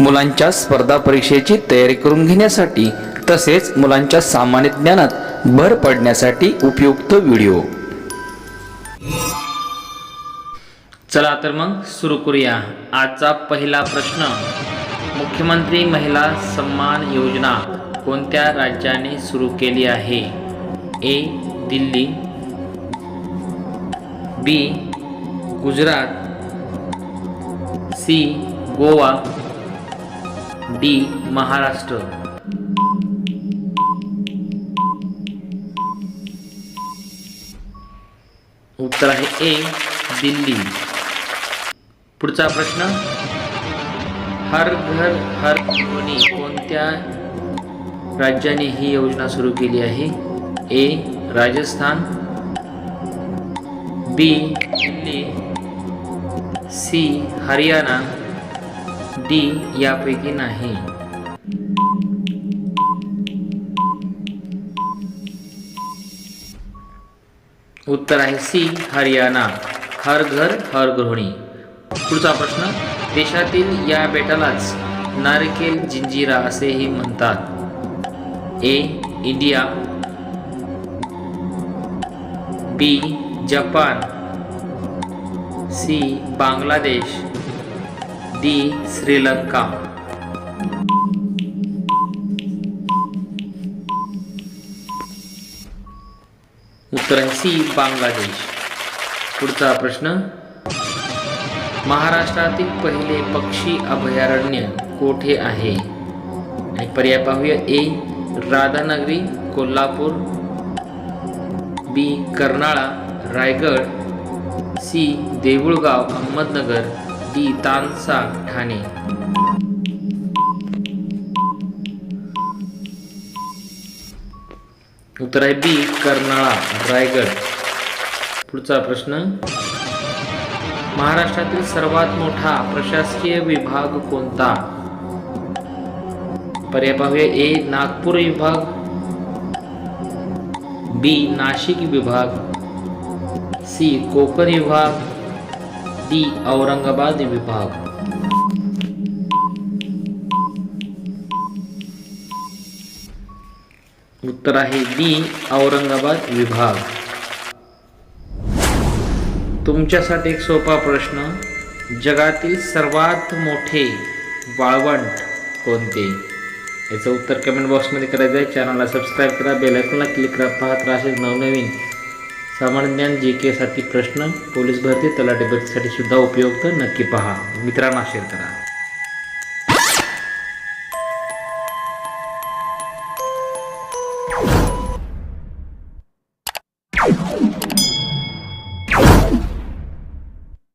मुलांच्या स्पर्धा परीक्षेची तयारी करून घेण्यासाठी तसेच मुलांच्या सामान्य ज्ञानात भर पडण्यासाठी उपयुक्त व्हिडिओ. चला तर मग सुरू करूया आजचा पहिला प्रश्न. मुख्यमंत्री महिला सन्मान योजना कोणत्या राज्याने सुरू केली आहे? A. Delhi. B. Gujarat. C. Goa. D Maharashtra. उत्तर आहे ए दिल्ली. पुढचा प्रश्न. हर घर हर ध्वनी कोणत्या राज्याने ही योजना सुरू केली आहे? A Rajasthan. B Delhi. C Haryana. D यापैकी नाही. उत्तर आहे सी हरियाणा. हर घर हर गृहिणी. पुढचा प्रश्न देशातील या बेटालाच नारिकेल जिंजिरा असेही म्हणतात. A India. B Japan. C Bangladesh. D Sri Lanka. उत्तर आहे सी बांगलादेश. पुढचा प्रश्न. महाराष्ट्रातील पहिले पक्षी अभयारण्य कोठे आहे? आणि पर्याय पाहूया. A Radhanagari Kolhapur. B Karnala Raigad. C Deulgaon Ahmednagar. D Tansa Thane. उत्तर आहे बी कर्नाळा रायगड. पुढचा प्रश्न. महाराष्ट्रातील सर्वात मोठा प्रशासकीय विभाग कोणता? पर्याय पाहूया. ए नागपूर विभाग. बी नाशिक विभाग. सी कोकण विभाग. डी औरंगाबाद विभाग. उत्तर आहे डी औरंगाबाद विभाग. तुमच्यासाठी एक सोपा प्रश्न जगातील सर्वात मोठे वाळवंट कोणते? याचं उत्तर कमेंट बॉक्समध्ये करायचं आहे चॅनलला सबस्क्राईब करा बेलायकॉनला क्लिक करा. पाहत राहा असेच नवनवीन सामान्य ज्ञान जे केसाठी प्रश्न पोलीस भरती तलाठी भरतीसाठी सुद्धा उपयुक्त. नक्की पहा. मित्रांना शेअर करा.